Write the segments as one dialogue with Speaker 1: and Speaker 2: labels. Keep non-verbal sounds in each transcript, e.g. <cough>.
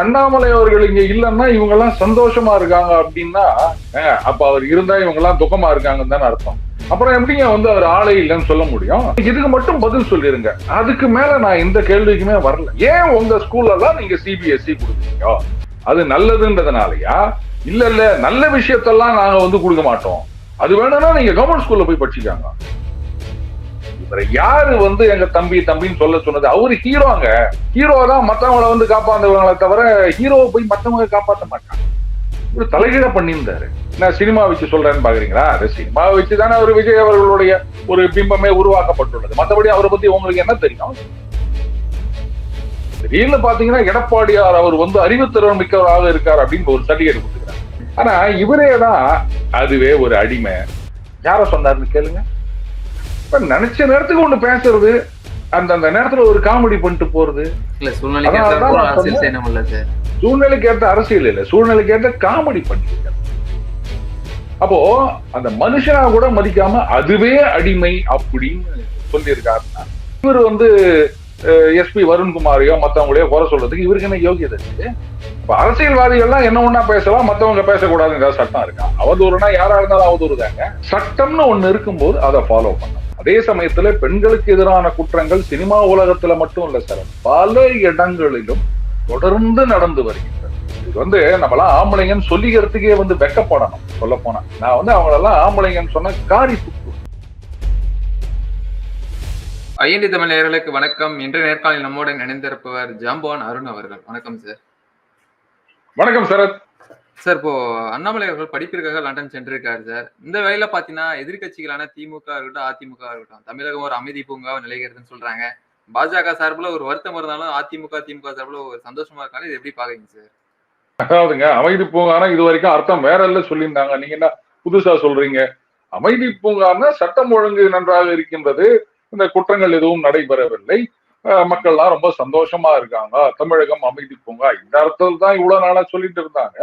Speaker 1: அண்ணாமலை அவர்கள் இங்க இல்லைன்னா இவங்க எல்லாம் சந்தோஷமா இருக்காங்க அப்படின்னா அப்ப அவர் இருந்தா இவங்க எல்லாம் துக்கமா இருக்காங்கன்னு தானே அர்த்தம். அப்புறம் எப்படிங்க வந்து அவர் ஆளே இல்லைன்னு சொல்ல முடியும்? இதுக்கு மட்டும் பதில் சொல்லிருங்க. அதுக்கு மேல நான் இந்த கேள்விக்குமே வரல. ஏன் உங்க ஸ்கூல்ல எல்லாம் நீங்க சிபிஎஸ்சி கொடுக்குறீங்க? அது நல்லதுன்றதுனாலயா? இல்ல இல்ல நல்ல விஷயத்தெல்லாம் நாங்க வந்து கொடுக்க மாட்டோம். அது வேணும்னா நீங்க கவர்மெண்ட் ஸ்கூல்ல போய் படிச்சுக்காங்க. யாரு வந்து எங்க தம்பி தம்பின்னு சொல்ல சொன்னது? அவரு ஹீரோங்க ஹீரோ தான் மத்தவங்களை வந்து காப்பாந்தவங்களை தவிர ஹீரோவை போய் மத்தவங்க காப்பாற்ற மாட்டாங்க. ஒரு தலைகீழ பண்ணியிருந்தாரு. நான் சினிமா வச்சு சொல்றேன்னு பாக்குறீங்களா? அது சினிமா வச்சு தானே அவர் விஜய் அவர்களுடைய ஒரு பிம்பமே உருவாக்கப்பட்டுள்ளது. மத்தபடி அவரை பத்தி உங்களுக்கு என்ன தெரியும்? திடீர்னு பாத்தீங்கன்னா எடப்பாடியார் அவர் வந்து அறிவுத்திறன் மிக்கவராக இருக்கார் அப்படின்னு ஒரு சர்டிபிகேட் கொடுத்துக்கிறார் ஆனா இவரே தான் அதுவே ஒரு அடிமை. யார சொன்னாருன்னு கேளுங்க. நினைச்ச நேரத்துக்கு ஒண்ணு பேசுறது அந்த அந்த நேரத்துல ஒரு காமெடி பண்ணிட்டு போறது.
Speaker 2: சூழ்நிலைக்கு
Speaker 1: ஏற்ற அரசியல் இல்ல சூழ்நிலைக்கு ஏற்ற காமெடி பண்ணிருக்காரு அப்போ அந்த மனுஷனா கூட மதிக்காம அதுவே அடிமை அப்படின்னு சொல்லியிருக்காருன்னா இவர் வந்து எஸ்பி வருண்குமாரையோ மத்தவங்களையோ குறை சொல்றதுக்கு இவருக்கு என்ன யோகியதை இருக்கு இப்ப அரசியல்வாதிகள்லாம் என்ன ஒண்ணா பேசலாம் மத்தவங்க பேசக்கூடாதுன்னு ஏதாவது சட்டம் இருக்கா? அவதூறுனா யாரா இருந்தாலும் அவதூறு தாங்க சட்டம்னு ஒண்ணு இருக்கும்போது அதை ஃபாலோ பண்ணணும். அதே சமயத்துல பெண்களுக்கு எதிரான குற்றங்கள் சினிமா உலகத்துல மட்டும் இல்ல சார். பல இடங்களிலும் தொடர்ந்து நடந்து வருகின்றன. இது வந்து நம்மளாம் ஆம்பளைங்கன்னு சொல்லிக்கிறதுக்கே வந்து வெக்கப்படணும் சொல்ல போனா நான் வந்து அவங்களெல்லாம் ஆம்பளைங்கன்னு சொன்ன காரி துப்பு
Speaker 2: ஐஎன்டி தமிழ் நேயர்களுக்கு வணக்கம். இன்றைய நேர்காணலில் நம்முடன் இணைந்திருப்பவர் ஜாம்பவான் அருண் அவர்கள். வணக்கம் சார்.
Speaker 1: வணக்கம் சரத்
Speaker 2: சார் இப்போ அண்ணாமலை அவர்கள் படிப்பிற்காக லண்டன் சென்றிருக்காரு சார். இந்த வேலையில பாத்தீங்கன்னா எதிர்க்கட்சிகளான திமுக இருக்கட்டும் அதிமுக இருக்கட்டும் தமிழகம் ஒரு அமைதி பூங்கா நிலைகிறதுன்னு சொல்றாங்க. பாஜக சார்பில் ஒரு வருத்தம் இருந்தாலும் அதிமுக திமுக சார்பில் ஒரு சந்தோஷமா இருக்காங்க. இது எப்படி பாக்குறீங்க சார்?
Speaker 1: அதாவதுங்க அமைதி பூங்கானா இது வரைக்கும் அர்த்தம் வேற இல்ல சொல்லியிருந்தாங்க. நீங்க என்ன புதுசா சொல்றீங்க? அமைதி பூங்கானா சட்டம் ஒழுங்கு நன்றாக இருக்கின்றது. இந்த குற்றங்கள் எதுவும் நடைபெறவில்லை. மக்கள்லாம் ரொம்ப சந்தோஷமா இருக்காங்க. தமிழகம் அமைதி பூங்கா. இந்த அர்த்தத்தில் தான் இவ்வளவு நாளா சொல்லிட்டு இருந்தாங்க.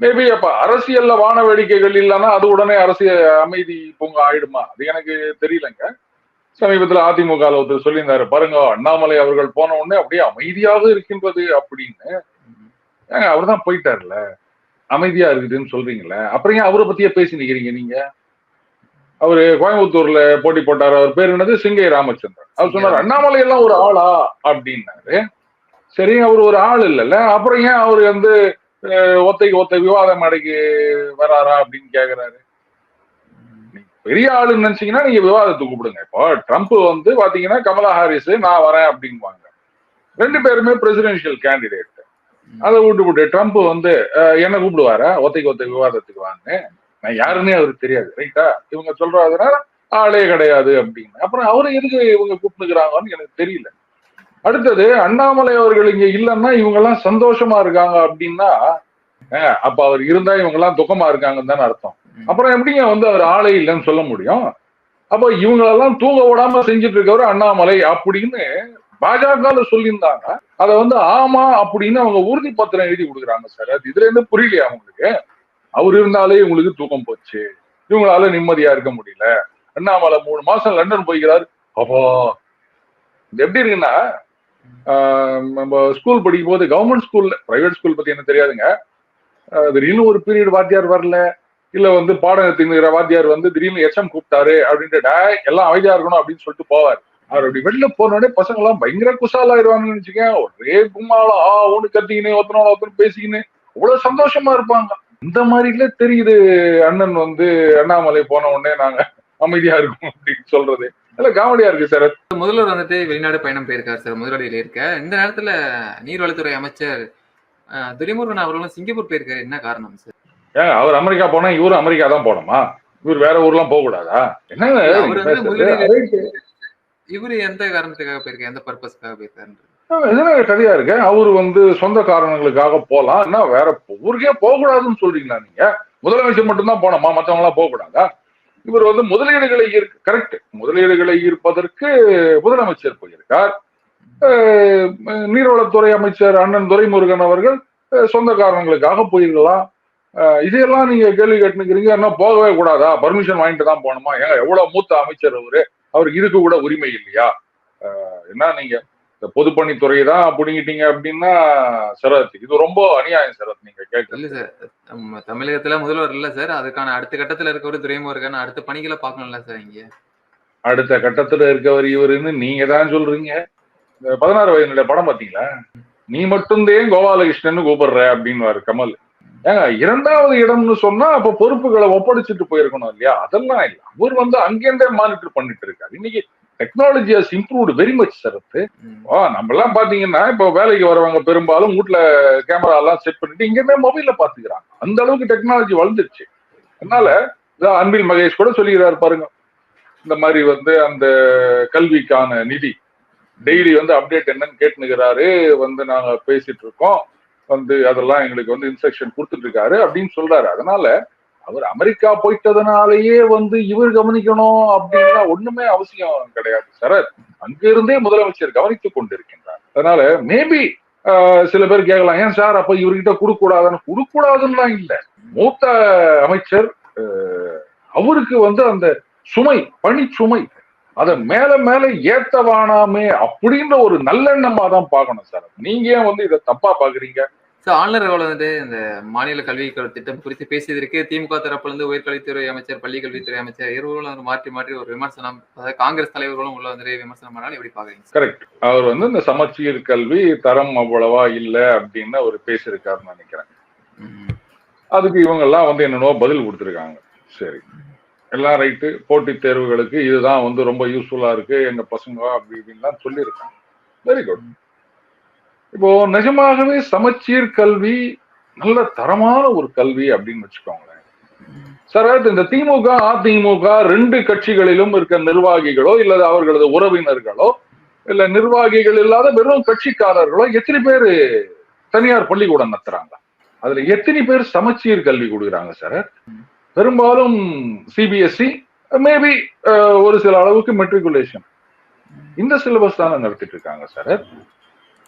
Speaker 1: மேபி அப்ப அரசியல்ல வான வேடிக்கைகள் இல்லைன்னா அது உடனே அரசியல் அமைதி பூங்கா ஆயிடுமா? அது எனக்கு தெரியலங்க. சமீபத்துல அதிமுக ஒருத்தர் சொல்லியிருந்தாரு பாருங்க அண்ணாமலை அவர்கள் போன உடனே அப்படியே அமைதியாக இருக்கின்றது அப்படின்னு. ஏங்க அவர் தான் போயிட்டார்ல. அமைதியா இருக்குதுன்னு சொல்றீங்களே. அப்புறம் ஏன் அவரை பத்தியே பேசி நிக்கிறீங்க நீங்க? அவரு கோயம்புத்தூர்ல போட்டி போட்டார். அவர் பேர் என்னது? சிங்கை ராமச்சந்திரன். அவர் சொன்னார் அண்ணாமலை எல்லாம் ஒரு ஆளா? அப்படின்னாரு. சரி அவர் ஒரு ஆள் இல்லைல்ல. அப்புறம் ஏன் அவர் வந்து ஒத்தைக்கு ஒத்த விவாத மேடைக்கு வராரா அப்படின்னு கேக்குறாரு. பெரிய ஆளுன்னு நினைச்சீங்கன்னா நீங்க விவாதத்துக்கு கூப்பிடுங்க. இப்போ ட்ரம்ப் வந்து பாத்தீங்கன்னா கமலா ஹாரிஸ் நான் வரேன் அப்படிங்குவாங்க. ரெண்டு பேருமே பிரசிடென்ஷியல் கேண்டிடேட் அதை விட்டு விட்டு ட்ரம்ப் வந்து என்ன கூப்பிடுவாரா? ஒத்தைக்கு ஒத்த விவாதத்துக்கு வாங்க நான் யாருன்னே அவருக்கு தெரியாது ரைட்டா? இவங்க சொல்றதுனால ஆளே கிடையாது அப்படின்னு. அப்புறம் அவரு எதுக்கு இவங்க கூப்பிட்டுக்கிறாங்கன்னு எனக்கு தெரியல. அடுத்தது அண்ணாமலை அவர்கள் இங்க இல்லைன்னா இவங்க எல்லாம் சந்தோஷமா இருக்காங்க அப்படின்னா அப்ப அவர் இருந்தா இவங்க எல்லாம் துக்கமா இருக்காங்கன்னு தானே அர்த்தம். அப்புறம் எப்படிங்க வந்து அவர் ஆளே இல்லைன்னு சொல்ல முடியும்? அப்போ இவங்களெல்லாம் தூங்க விடாம செஞ்சுட்டு இருக்கவர் அண்ணாமலை அப்படின்னு பாஜக சொல்லியிருந்தாங்க. அதை வந்து ஆமா அப்படின்னு அவங்க உறுதி பத்திரம் எழுதி கொடுக்குறாங்க சார். அது இதுல இருந்து புரியலையா அவங்களுக்கு அவர் இருந்தாலே இவங்களுக்கு தூக்கம் போச்சு. இவங்களால நிம்மதியா இருக்க முடியல. அண்ணாமலை மூணு மாசம் லண்டன் போய்கிறார் அப்போ இது எப்படி இருக்குன்னா நம்ம ஸ்கூல் படிக்கும் போது கவர்மெண்ட் ஸ்கூல்ல பிரைவேட் ஸ்கூல் பத்தி என்ன தெரியாதுங்க. திடீர்னு ஒரு பீரியட் வாத்தியார் வரல. இல்ல வந்து பாடம் எடுத்துக்கிற வாத்தியார் வந்து திடீர்னு எச்எம் கூப்பிட்டாரு அப்படின்ட்டு டே எல்லாம் அமைதியா இருக்கணும் அப்படின்னு சொல்லிட்டு போவார். அவர் அப்படி வெளில போனோடனே பசங்க எல்லாம் பயங்கர குசாலாயிருவாங்கன்னு நினைச்சுக்கேன் ஒரே கும்மால ஆ ஒண்ணு கத்திக்கின்னு ஒருத்தனோட ஒருத்தர் பேசிக்கின்னு அவ்வளவு சந்தோஷமா இருப்பாங்க. இந்த மாதிரில தெரியுது அண்ணன் வந்து அண்ணாமலை போன உடனே நாங்க அமைதியா இருக்கும் அப்படின்னு சொல்றது. இல்ல காமெடியா இருக்கு சார்
Speaker 2: முதல்வர் வந்துட்டு வெளிநாடு பயணம் போயிருக்காரு சார் முதல்வரையில் இருக்க. இந்த நேரத்துல நீர்வளத்துறை அமைச்சர் துரைமுருகன் அவர்களும் சிங்கப்பூர் போயிருக்காரு. என்ன காரணம் சார்
Speaker 1: ஏன் அவர் அமெரிக்கா போனா இவரும் அமெரிக்கா தான் போனோமா இவர் வேற ஊர்லாம் போக கூடாதா?
Speaker 2: முதலீடு இவரு எந்த காரணத்துக்காக போயிருக்காரு? எந்த பர்பஸ்க்காக போயிருக்காரு?
Speaker 1: இதுல கதையா இருக்கு? அவரு வந்து சொந்த காரணங்களுக்காக போலாம். என்ன வேற ஊருக்கே போக கூடாதுன்னு சொல்றீங்களா நீங்க? முதலமைச்சர் மட்டும்தான் போனோமா மத்தவங்க எல்லாம் போக கூடாதா இவர் வந்து முதலீடுகளை ஈர்க்க கரெக்ட் முதலீடுகளை ஈர்ப்பதற்கு முதலமைச்சர் போயிருக்கார். நீர்வளத்துறை அமைச்சர் அண்ணன் துரைமுருகன் அவர்கள் சொந்த காரணங்களுக்காக போயிருக்கலாம். இதையெல்லாம் நீங்க கேள்வி கேட்டுக்கிறீங்க என்ன போகவே கூடாதா? பர்மிஷன் வாங்கிட்டு தான் போகணுமா? ஏங்க எவ்வளவு மூத்த அமைச்சர் அவரு? அவருக்கு இதுக்கு கூட உரிமை இல்லையா? என்ன நீங்க இந்த பொதுப்பணித்துறை தான் புடுங்கிட்டீங்க அப்படின்னா சரத் இது ரொம்ப அநியாயம் சரத் நீங்க கேட்க
Speaker 2: இல்ல சார் தமிழகத்துல முதல்வர் இல்ல சார் அதுக்கான அடுத்த கட்டத்துல இருக்க ஒரு துறைமுருகன் அடுத்த பணிகளை பார்க்கணும்ல சார் இங்க?
Speaker 1: அடுத்த கட்டத்துல இருக்கவர் இவருன்னு நீங்க தான் சொல்றீங்க. இந்த பதினாறு வயதுல படம் பாத்தீங்களா? நீ மட்டும்தான் கோபாலகிருஷ்ணன் கூப்பிடுற அப்படின்னு கமல். ஏங்க இரண்டாவது இடம்னு சொன்னா அப்ப பொறுப்புகளை ஒப்படைச்சிட்டு போயிருக்கணும் இல்லையா? அதெல்லாம் இல்ல. அவர் வந்து அங்கேருந்தே மானிட்டர் பண்ணிட்டு இருக்காரு. இன்னைக்கு technology has improved very much சரத்து நம்ம எல்லாம் பாத்தீங்கன்னா இப்போ வேலைக்கு வரவங்க பெரும்பாலும் வீட்ல கேமரா எல்லாம் செட் பண்ணிட்டு இங்க இருந்தே மொபைல்ல பாத்துக்கிறாங்க. அந்த அளவுக்கு டெக்னாலஜி வளர்ந்துருச்சு. அதனால அன்பில் மகேஷ் கூட சொல்லிக்கிறாரு பாருங்க. இந்த மாதிரி வந்து அந்த கல்விக்கான நிதி. டெய்லி வந்து அப்டேட் என்னன்னு கேட்டுனுக்கிறாரு வந்து நாங்க பேசிட்டு இருக்கோம். வந்து அதெல்லாம் எங்களுக்கு வந்து இன்ஸ்ட்ரக்ஷன் கொடுத்துட்டு இருக்காரு அப்படின்னு சொல்றாரு. அதனால அவர் அமெரிக்கா போயிட்டதுனாலயே வந்து இவர் கவனிக்கணும் அப்படின்னா ஒண்ணுமே அவசியம் கிடையாது சரத் அங்கிருந்தே முதலமைச்சர் கவனித்துக் கொண்டிருக்கின்றார். அதனால மேபி சில பேர் கேட்கலாம் ஏன் சார் அப்ப இவர்கிட்ட கொடுக்க கூடாதுன்னு கொடுக்க கூடாதுன்னா இல்ல. மூத்த அமைச்சர் அவருக்கு வந்து அந்த சுமை பணி சுமை அதை மேல மேல ஏத்தவானாமே அப்படின்ற ஒரு நல்லெண்ணமா தான் பார்க்கணும் சார் நீங்க ஏன் வந்து இதை தப்பா பாக்குறீங்க
Speaker 2: ஆளுநர் வந்துட்டு இந்த மாநில கல்வி திட்டம் குறித்து பேசியதற்கு திமுக தரப்புல இருந்து உயர்கல்வித்துறை அமைச்சர் பள்ளி கல்வித்துறை அமைச்சர் இருவரும் வந்து மாற்றி மாற்றி ஒரு விமர்சனம் காங்கிரஸ் தலைவர்களும் உள்ள வந்து விமர்சனம் பண்ணாலும் எப்படி பாக்குறீங்க?
Speaker 1: கரெக்ட் அவர் வந்து இந்த சமச்சீர் கல்வி தரம் அவ்வளவா இல்ல அப்படின்னு அவர் பேசியிருக்காருன்னு நினைக்கிறேன். அதுக்கு இவங்க எல்லாம் வந்து என்னென்னவோ பதில் கொடுத்துருக்காங்க. சரி. எல்லாம் ரைட்டு. போட்டித் தேர்வுகளுக்கு இதுதான் வந்து ரொம்ப யூஸ்ஃபுல்லா இருக்கு. எங்க பசங்க அப்படி இப்படின்லாம் சொல்லியிருக்காங்க. வெரி குட் இப்போ நிஜமாகவே சமச்சீர் கல்வி நல்ல தரமான ஒரு கல்வி அப்படின்னு வச்சுக்கோங்களேன். சார் இந்த திமுக அதிமுக ரெண்டு கட்சிகளிலும் இருக்க நிர்வாகிகளோ இல்ல அவர்களது உறவினர்களோ இல்ல நிர்வாகிகள் இல்லாத வெறும் கட்சிக்காரர்களோ எத்தனை பேர் தனியார் பள்ளிக்கூடம் நடத்துறாங்க? அதுல எத்தனை பேர் சமச்சீர் கல்வி கொடுக்குறாங்க சார்? பெரும்பாலும் சிபிஎஸ்இ மேபி ஒரு சில அளவுக்கு மெட்ரிகுலேஷன் இந்த சிலபஸ் தானே நடத்திட்டு இருக்காங்க சார்.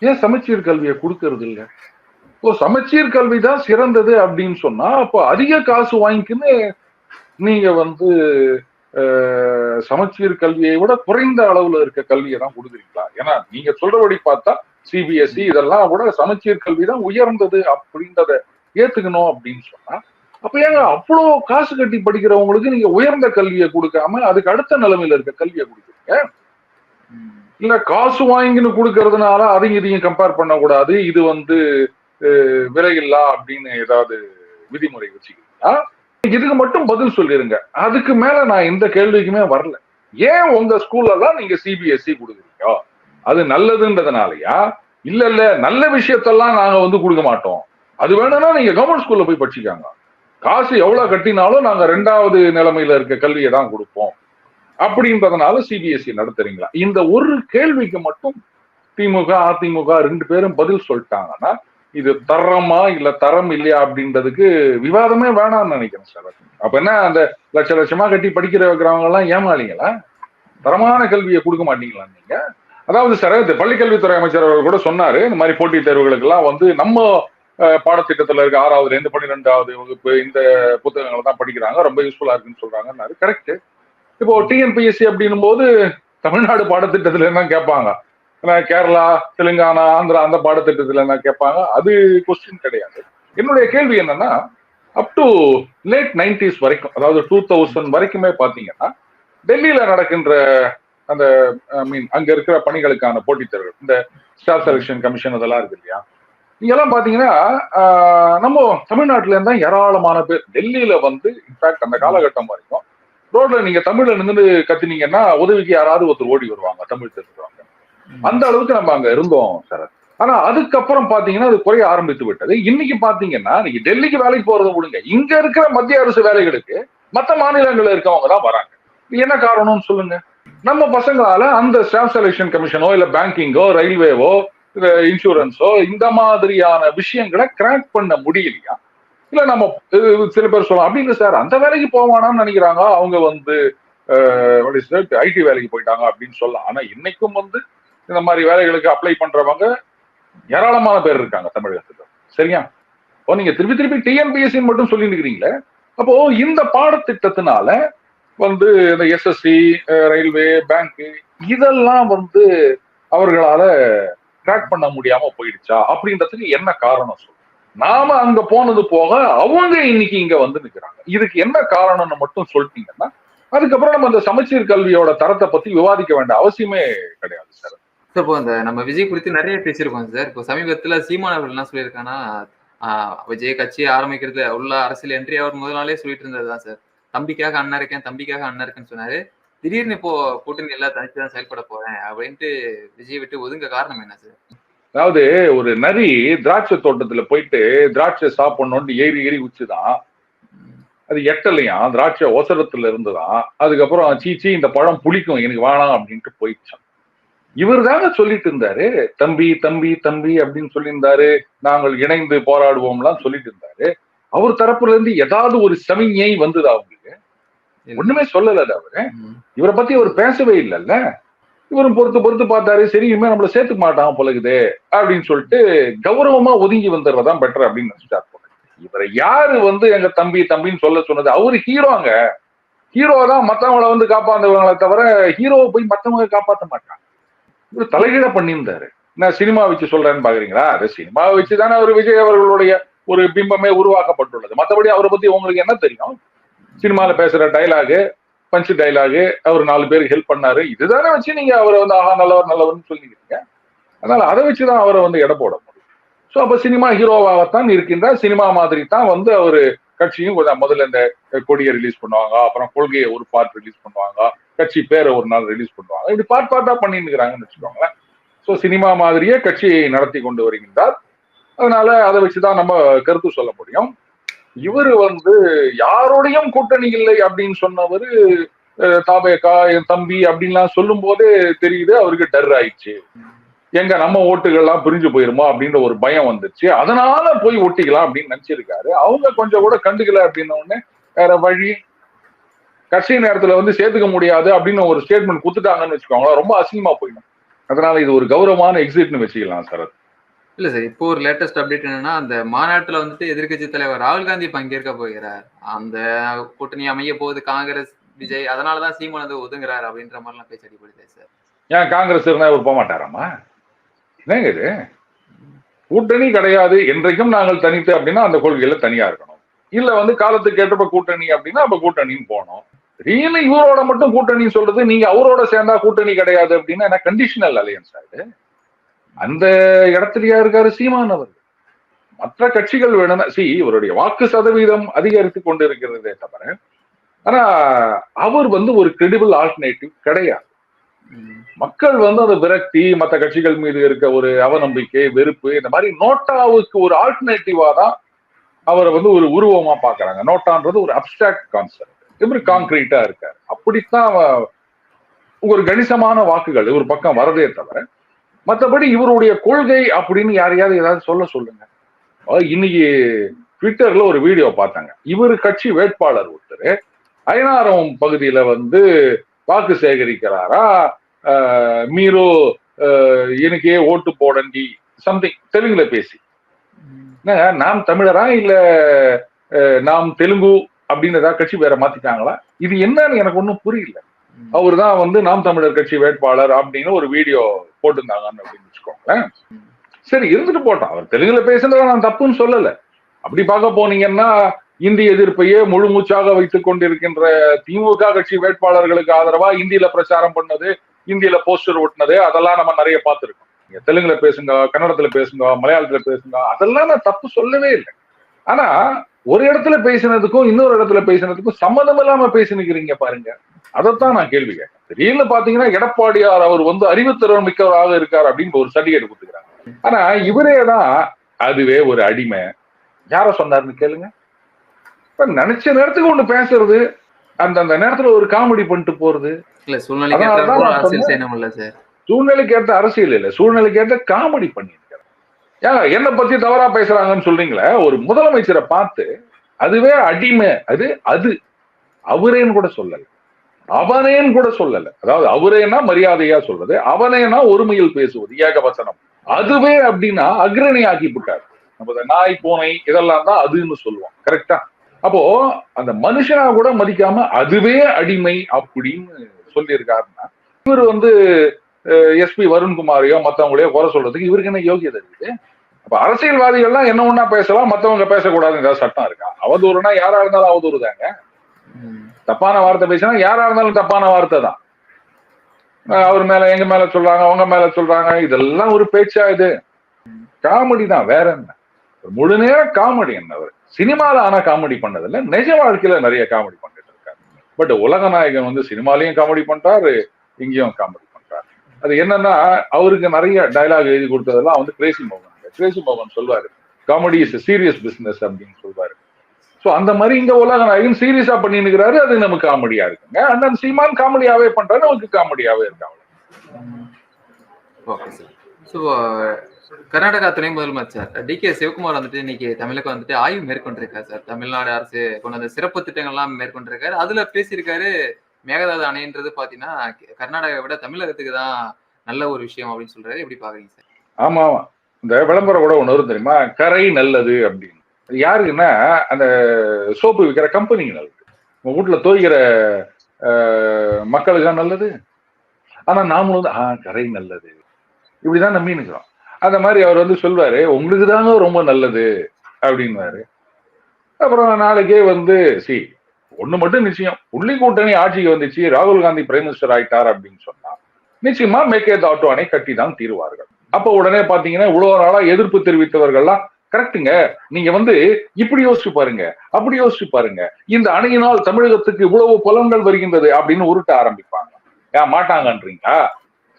Speaker 1: ஏன் சமச்சீர் கல்வியை கொடுக்கறது இல்லை? ஓ சமச்சீர் கல்வி தான் சிறந்தது அப்படின்னு சொன்னா அப்போ அதிக காசு வாங்கிக்கின்னு நீங்க வந்து சமச்சீர் கல்வியை விட குறைந்த அளவுல இருக்க கல்வியை தான் கொடுக்குறீங்களா? ஏன்னா நீங்க சொல்றபடி பார்த்தா சிபிஎஸ்இ இதெல்லாம் விட சமச்சீர் கல்வி தான் உயர்ந்தது அப்படின்றத ஏத்துக்கணும் அப்படின்னு சொன்னா அப்ப ஏங்க அவ்வளோ காசு கட்டி படிக்கிறவங்களுக்கு நீங்க உயர்ந்த கல்வியை கொடுக்காம அதுக்கு அடுத்த நிலைமையில இருக்க கல்வியை கொடுக்குறீங்க? இல்ல காசு வாங்கின்னு கொடுக்கறதுனால அதையும் இதையும் கம்பேர் பண்ணக்கூடாது. இது வந்து விலையில்லா அப்படின்னு ஏதாவது விதிமுறை வச்சுக்கிறீங்களா? இதுக்கு மட்டும் பதில் சொல்லிருங்க. அதுக்கு மேல நான் எந்த கேள்விக்குமே வரல. ஏன் உங்க ஸ்கூல்ல எல்லாம் நீங்க சிபிஎஸ்சி கொடுக்குறீங்க? அது நல்லதுன்றதுனாலயா? இல்ல இல்ல நல்ல விஷயத்தெல்லாம் நாங்க வந்து கொடுக்க மாட்டோம். அது வேணும்னா நீங்க கவர்மெண்ட் ஸ்கூல்ல போய் படிச்சுக்காங்க. காசு எவ்வளவு கட்டினாலும் நாங்க ரெண்டாவது நிலைமையில இருக்க கல்வியை தான் கொடுப்போம். அப்படின்றதுனால சிபிஎஸ்இ நடத்துறீங்களா? இந்த ஒரு கேள்விக்கு மட்டும் திமுக அதிமுக ரெண்டு பேரும் பதில் சொல்லிட்டாங்கன்னா இது தரமா இல்ல தரம் இல்லையா அப்படின்றதுக்கு விவாதமே வேணாம்னு நினைக்கிறேன் சார். அப்ப என்ன அந்த லட்ச லட்சமா கட்டி படிக்கிற வைக்கிறவங்க எல்லாம் ஏமாளிங்களா? தரமான கல்வியை கொடுக்க மாட்டீங்களா நீங்க? அதாவது சார் இந்த பள்ளிக்கல்வித்துறை அமைச்சர் அவர்கள் கூட சொன்னாரு இந்த மாதிரி போட்டித் தேர்வுகளுக்கு எல்லாம் வந்து நம்ம பாடத்திட்டத்துல இருக்க ஆறாவதுல இருந்து பன்னிரெண்டாவது வகுப்பு இந்த புத்தகங்களை தான் படிக்கிறாங்க ரொம்ப யூஸ்ஃபுல்லா இருக்குன்னு சொல்றாங்கன்னாரு. கரெக்ட் இப்போ டிஎன்பிஎஸ்சி அப்படின்னும் போது தமிழ்நாடு பாடத்திட்டத்துல என்ன கேட்பாங்க? ஏன்னா கேரளா தெலுங்கானா ஆந்திரா அந்த பாடத்திட்டத்துல என்ன கேட்பாங்க? அது கொஸ்டின் கிடையாது. என்னுடைய கேள்வி என்னன்னா அப் டு லேட் நைன்டிஸ் வரைக்கும் அதாவது டூ தௌசண்ட் வரைக்குமே பாத்தீங்கன்னா டெல்லியில நடக்கின்ற அந்த ஐ மீன் அங்க இருக்கிற பணிகளுக்கான போட்டித் தேர்வு இந்த ஸ்டாஃப் செலெக்ஷன் கமிஷன் அதெல்லாம் இருக்கு இல்லையா? இங்கெல்லாம் பாத்தீங்கன்னா நம்ம தமிழ்நாட்டுல இருந்தா ஏராளமான பேர் டெல்லியில வந்து இன்ஃபேக்ட் அந்த காலகட்டம் வரைக்கும் ரோட்ல நீங்க தமிழ்ல நின்று கத்துனீங்கன்னா உதவிக்கு யாராவது ஒருத்தர் ஓடி வருவாங்க தமிழ் தெரிஞ்சுருவாங்க அந்த அளவுக்கு நம்ம அங்க இருந்தோம் சார். ஆனா அதுக்கப்புறம் பாத்தீங்கன்னா அது குறைய ஆரம்பித்து விட்டது. இன்னைக்கு பாத்தீங்கன்னா நீங்க டெல்லிக்கு வேலைக்கு போறதை விடுங்க. இங்க இருக்கிற மத்திய அரசு வேலைகளுக்கு மத்த மாநிலங்கள்ல இருக்கவங்க தான் வராங்க. என்ன காரணம்னு சொல்லுங்க? நம்ம பசங்களால அந்த ஸ்டாஃப் செலெக்ஷன் கமிஷனோ இல்ல பேங்கிங்கோ ரயில்வேவோ இன்சூரன்ஸோ இந்த மாதிரியான விஷயங்களை கிராக் பண்ண முடியலையா? இல்ல நம்ம சில பேர் சொல்லலாம். அப்படின்னு சார். அந்த வேலைக்கு போவானான்னு நினைக்கிறாங்க. அவங்க வந்து ஐடி வேலைக்கு போயிட்டாங்க அப்படின்னு சொல்லலாம். ஆனா இன்னைக்கும் வந்து இந்த மாதிரி வேலைகளுக்கு அப்ளை பண்றவங்க ஏராளமான பேர் இருக்காங்க தமிழகத்துல. சரியா? இப்போ நீங்க திருப்பி திருப்பி டிஎன்பிஎஸ்சி மட்டும் சொல்லிட்டு இருக்கிறீங்களே? அப்போ இந்த பாடத்திட்டத்தினால வந்து இந்த எஸ்எஸ்சி ரயில்வே பேங்க் இதெல்லாம் வந்து அவர்களால கிராக் பண்ண முடியாம போயிடுச்சா? அப்படின்றதுக்கு என்ன காரணம் சொல்லு நாம அங்க போனது போக அவங்க இன்னைக்கு இங்க வந்து நிக்கிறாங்க. இதுக்கு என்ன காரணம்னு மட்டும் சொல்லிட்டீங்கன்னா அதுக்கப்புறம் நம்ம அந்த சமச்சீர் கல்வியோட தரத்தை பத்தி விவாதிக்க வேண்டிய அவசியமே கிடையாது சார்.
Speaker 2: சார் இப்போ இந்த நம்ம விஜய் குறித்து நிறைய பேசியிருக்கோம் சார். இப்போ சமீபத்துல சீமான் அவர்கள் என்ன சொல்லியிருக்காங்கன்னா ஆஹ் விஜய் கட்சி ஆரம்பிக்கிறது உள்ள அரசியல் என்ட்ரி அவர் முதல் நாளே சொல்லிட்டு இருந்ததுதான் சார். தம்பிக்காக அண்ணன் இருக்கேன் தம்பிக்காக அண்ணன் இருக்கேன்னு சொன்னாரு. திடீர்னு இப்போ கூட்டணி எல்லாம் தனிச்சு தான் செயல்பட போறேன் அப்படின்ட்டு விஜய் விட்டு ஒதுங்க காரணம் என்ன சார்?
Speaker 1: அதாவது ஒரு நரி திராட்சை தோட்டத்துல போயிட்டு திராட்சை சாப்பிடணும்னு ஏறி ஏறி உச்சுதான் அது எட்டலையாம் திராட்சை ஒசரத்துல இருந்துதான். அதுக்கப்புறம் சீச்சி இந்த பழம் புளிக்கும் எனக்கு வேணாம் அப்படின்ட்டு போயிடுச்சான். இவர் தாங்க சொல்லிட்டு இருந்தாரு. தம்பி தம்பி தம்பி அப்படின்னு சொல்லியிருந்தாரு. நாங்கள் இணைந்து போராடுவோம்லாம் சொல்லிட்டு இருந்தாரு. அவர் தரப்புல இருந்து ஏதாவது ஒரு சமிஞை வந்தது அவங்களுக்கு ஒண்ணுமே சொல்லல அவரு. இவரை பத்தி அவர் பேசவே இல்லைல்ல. இவரும் பொறுத்து பொறுத்து பார்த்தாரு. சரி இனிமே நம்மள சேர்த்துக்க மாட்டான் பழகுது அப்படின்னு சொல்லிட்டு கௌரவமா ஒதுங்கி வந்துடுறதான் பெட்டர் அப்படின்னு நினைச்சிட்டார் இவரை யாரு வந்து எங்க தம்பி தம்பின்னு சொல்ல சொன்னது? அவரு ஹீரோங்க ஹீரோ தான் மத்தவங்கள வந்து காப்பாந்தவங்களை தவிர ஹீரோவை போய் மத்தவங்க காப்பாற்ற மாட்டாங்க. இவர் தலைகீழ பண்ணியிருந்தாரு. நான் சினிமா வச்சு சொல்றேன்னு பாக்குறீங்களா? அது சினிமா வச்சு தானே அவர் விஜய் அவர்களுடைய ஒரு பிம்பமே உருவாக்கப்பட்டுள்ளது. மத்தபடி அவரை பத்தி உங்களுக்கு என்ன தெரியும்? சினிமாவில் பேசுற டைலாகு பஞ்சு டைலாகு அவர் நாலு பேருக்கு ஹெல்ப் பண்ணாரு. இதுதானே வச்சு நீங்க அவரை வந்து ஆஹா நல்லவர் நல்லவர்னு சொல்லிக்கிறீங்க. அதனால அதை வச்சுதான் அவரை வந்து எடை போட முடியும். ஸோ அப்ப சினிமா ஹீரோவாகத்தான் இருக்கின்ற சினிமா மாதிரி தான் வந்து அவரு கட்சியும் கொஞ்சம் முதல்ல இந்த கொடியை ரிலீஸ் பண்ணுவாங்க. அப்புறம் கொள்கையை ஒரு பார்ட் ரிலீஸ் பண்ணுவாங்க. கட்சி பேரை ஒரு நாள் ரிலீஸ் பண்ணுவாங்க. இப்படி பார்ட் பார்ட்டா பண்ணிட்டு வச்சுக்கோங்களேன். ஸோ சினிமா மாதிரியே கட்சியை நடத்தி கொண்டு வருகின்றார். அதனால அதை வச்சுதான் நம்ம கருத்து சொல்ல முடியும். இவர் வந்து யாரோடையும் கூட்டணி இல்லை அப்படின்னு சொன்னவர் தாபேக்கா என் தம்பி அப்படின்லாம் சொல்லும் போதே தெரியுது அவருக்கு டர் ஆயிடுச்சு. எங்க நம்ம ஓட்டுகள்லாம் பிரிஞ்சு போயிருமோ அப்படின்ற ஒரு பயம் வந்துருச்சு. அதனால போய் ஒட்டிக்கலாம் அப்படின்னு நினைச்சிருக்காரு. அவங்க கொஞ்சம் கூட கண்டுக்கல அப்படின்ன உடனே வேற வழி கட்சி நேரத்துல வந்து சேர்த்துக்க முடியாது அப்படின்னு ஒரு ஸ்டேட்மெண்ட் கொடுத்துட்டாங்கன்னு வச்சுக்கோங்களேன். ரொம்ப அசிங்கமா போயிடும். அதனால இது ஒரு கௌரவமான எக்ஸிட்னு வச்சுக்கலாம் சரத்.
Speaker 2: இல்ல சார் இப்போ ஒரு லேட்டஸ்ட் அப்டேட் என்னன்னா அந்த மாநாட்டுல வந்துட்டு எதிர்க்கட்சி தலைவர் ராகுல் காந்தி பங்கேற்க போகிறார். அந்த கூட்டணி அமைய போகுது காங்கிரஸ் விஜய் அதனாலதான் சீமான் வந்து ஒதுங்குறாரு அப்படின்ற மாதிரிலாம் பேச்சு அடிப்படுது சார்
Speaker 1: ஏன் காங்கிரஸ் இருந்தா இவர் போக மாட்டாராமா என்னங்க இது? கூட்டணி கிடையாது. என்றைக்கும் நாங்கள் தனித்து அப்படின்னா அந்த கொள்கையில தனியா இருக்கணும். இல்ல வந்து காலத்துக்கு ஏற்றப்ப கூட்டணி அப்படின்னா அப்ப கூட்டணின்னு போனோம் திடீர்னு இவரோட மட்டும் கூட்டணி சொல்றது நீங்க அவரோட சேர்ந்தா கூட்டணி கிடையாது அப்படின்னா என்ன கண்டிஷனல் அலையன்ஸ் ஆகுது அந்த இடத்துலயா இருக்காரு சீமான் அவர். மற்ற கட்சிகள் வேணும்னா சி இவருடைய வாக்கு சதவீதம் அதிகரித்து கொண்டு இருக்கிறதே தவிர ஆனா அவர் வந்து ஒரு கிரெடிபிள் ஆல்டர்னேட்டிவ் கிடையாது. மக்கள் வந்து அந்த விரக்தி மற்ற கட்சிகள் மீது இருக்க ஒரு அவநம்பிக்கை வெறுப்பு இந்த மாதிரி நோட்டாவுக்கு ஒரு ஆல்டர்னேட்டிவா தான் அவரை வந்து ஒரு உருவமா பாக்குறாங்க நோட்டான்றது ஒரு அப்டிராக்ட் கான்செப்ட் இவர் கான்கிரீட்டா இருக்காரு. அப்படித்தான் ஒரு கணிசமான வாக்குகள் இவர் பக்கம் வரதே தவிர மற்றபடி இவருடைய கொள்கை அப்படின்னு யாரையாவது ஏதாவது சொல்ல சொல்லுங்க. இன்னைக்கு ட்விட்டர்ல ஒரு வீடியோ பார்த்தாங்க. இவர் கட்சி வேட்பாளர் ஒருத்தர். அயனாரம் பகுதியில வந்து வாக்கு சேகரிக்கிறாரா? மீரோ எனக்கே ஓட்டு போடண்டி சம்திங் தெலுங்குல பேசி. நாம் தமிழரா இல்ல நாம் தெலுங்கு அப்படின்னு ஏதாவது கட்சி வேற மாத்திட்டாங்களா? இது என்னன்னு எனக்கு ஒன்றும் புரியல. அவர் தான் வந்து நாம் தமிழர் கட்சி வேட்பாளர் அப்படின்னு ஒரு வீடியோ போட்டிருந்தாங்கன்னு அப்படின்னு வச்சுக்கோங்களேன். சரி இருந்துட்டு போட்டோம் அவர் தெலுங்குல பேசுனதை நான் தப்புன்னு சொல்லல. அப்படி பார்க்க போனீங்கன்னா இந்தி எதிர்ப்பையே முழு மூச்சாக வைத்துக் கொண்டிருக்கின்ற திமுக கட்சி வேட்பாளர்களுக்கு ஆதரவா இந்தியில பிரச்சாரம் பண்ணது இந்தியில போஸ்டர் ஒட்டினது அதெல்லாம் நம்ம நிறைய பார்த்திருக்கோம். நீங்க தெலுங்குல பேசுங்க கன்னடத்துல பேசுங்க மலையாளத்துல பேசுங்க அதெல்லாம் நான் தப்பு சொல்லவே இல்லை. ஆனா ஒரு இடத்துல பேசினதுக்கும் இன்னொரு இடத்துல பேசினதுக்கும் சம்மந்தம் இல்லாம பேசினுக்கிறீங்க பாருங்க. அதைத்தான் நான் கேள்வி கேட்டேன். திடீர்னு பாத்தீங்கன்னா எடப்பாடியார் அவர் வந்து அறிவுத்திறன் மிக்கவராக இருக்கார் அப்படின்னு ஒரு சர்டிபிகேட் கொடுத்துக்கிறாங்க. ஆனா இவரே தான் அதுவே ஒரு அடிமை. யார சொன்னாருன்னு கேளுங்க. இப்ப நினைச்ச நேரத்துக்கு ஒண்ணு பேசுறது அந்த அந்த நேரத்துல ஒரு காமெடி பண்ணிட்டு போறது.
Speaker 2: இல்ல சூழ்நிலைக்கு
Speaker 1: சூழ்நிலைக்கு ஏற்ற அரசியல் இல்ல. சூழ்நிலைக்கு ஏற்ற காமெடி பண்ணியிருக்காரு ஏன் என்ன பத்தி தவறா பேசுறாங்கன்னு சொல்றீங்களே ஒரு முதலமைச்சரை பார்த்து அதுவே அடிமை. அது அது. அவரேன்னு கூட சொல்லல. அவனேன்னு கூட சொல்லல. அதாவது அவரேனா மரியாதையா சொல்றது அவனேனா ஒருமையில் பேசுவது ஏகவசனம். அதுவே அப்படின்னா அக்ரணி ஆக்கி விட்டார். நம்ம இந்த நாய் பூனை இதெல்லாம் தான் அதுன்னு சொல்லுவோம். கரெக்டா அப்போ அந்த மனுஷனா கூட மதிக்காம அதுவே அடிமை அப்படின்னு சொல்லியிருக்காருன்னா இவர் வந்து எஸ்பி வருண்குமாரையோ மத்தவங்களையோ குறை சொல்றதுக்கு இவருக்கு என்ன யோகியதை இருக்குது? அப்ப அரசியல்வாதிகள்லாம் என்ன ஒண்ணா பேசலாம் மத்தவங்க பேசக்கூடாதுன்னு ஏதாவது சட்டம் இருக்கா? அவதூறுனா யாரா இருந்தாலும் அவதூறு தாங்க. தப்பான வார்த்தை பேசினா யாரா இருந்தாலும் தப்பான வார்த்தை தான். அவர் மேல எங்க மேல சொல்றாங்க அவங்க மேல சொல்றாங்க இதெல்லாம் ஒரு பேச்சா இது? காமெடி தான் வேற என்ன? முழு நேரம் காமெடி என்ன அவர்? சினிமால ஆனா காமெடி பண்ணதில்ல நிஜ வாழ்க்கையில நிறைய காமெடி பண்ணிட்டு இருக்காரு. பட் உலக நாயகன் வந்து சினிமாலையும் காமெடி பண்றாரு இங்கேயும் காமெடி பண்றாரு. அது என்னன்னா அவருக்கு நிறைய டயலாக் எழுதி கொடுத்ததெல்லாம் வந்து கிரேசி மோகன் கிரேசி மோகன் சொல்வாரு காமெடி இஸ் சீரியஸ் பிசினஸ் அப்படின்னு சொல்வாரு. சோ அந்த மாதிரி இங்க உலகநாயகன் சீரியஸா பண்ணினுக்கிறாரு அது நமக்கு காமெடியா இருக்குங்க. அண்ணன் சீமான் காமெடியாவே பண்றாரு. நமக்கு காமெடியாவே இருக்காங்க
Speaker 2: ஓகே சார் ஸோ கர்நாடகா துணை முதலமைச்சர் டி கே சிவகுமார் வந்துட்டு இன்னைக்கு தமிழுக்கு வந்துட்டு ஆய்வு மேற்கொண்டிருக்காரு சார் தமிழ்நாடு அரசு கொண்டு வந்த சிறப்பு திட்டங்கள்லாம் மேற்கொண்டிருக்காரு. அதுல பேசியிருக்காரு மேகதாது அணைன்றது பாத்தீங்கன்னா கர்நாடகாவை விட தமிழகத்துக்கு தான் நல்ல ஒரு விஷயம் அப்படின்னு சொல்றாரு. எப்படி பாக்குறீங்க சார்
Speaker 1: ஆமா ஆமா. இந்த விளம்பரம் கூட வரும் தெரியுமா? கரை நல்லது அப்படின்னு. யாருக்குன்னா அந்த சோப்பு விற்கிற கம்பெனிங்க நல்லது உங்க வீட்டுல தோய்கிற அஹ், மக்களுக்கா நல்லது. ஆனா நாமளும் வந்து ஆ கரை நல்லது. இப்படிதான் நம்பிக்கிறோம் அந்த மாதிரி அவர் வந்து சொல்வாரு உங்களுக்கு தாங்க ரொம்ப நல்லது. அப்படின்னாரு அப்புறம் நாளைக்கே வந்து சி ஒண்ணு மட்டும் நிச்சயம். புள்ளி கூட்டணி ஆட்சிக்கு வந்துச்சு. ராகுல் காந்தி பிரைம் மினிஸ்டர் ஆயிட்டார் அப்படின்னு சொன்னா நிச்சயமா மேகேதாட்டு அணை கட்டி தான் தீருவார்கள். அப்ப உடனே பாத்தீங்கன்னா இவ்வளவு நாளா எதிர்ப்பு தெரிவித்தவர்கள்லாம் கரெக்டுங்க நீங்க வந்து இப்படி யோசிச்சு பாருங்க அப்படி யோசிச்சு பாருங்க. இந்த அணையினால் தமிழகத்துக்கு இவ்வளவு புலன்கள் வருகின்றது அப்படின்னு உருட்ட ஆரம்பிப்பாங்க. ஏன் மாட்டாங்கன்றீங்களா?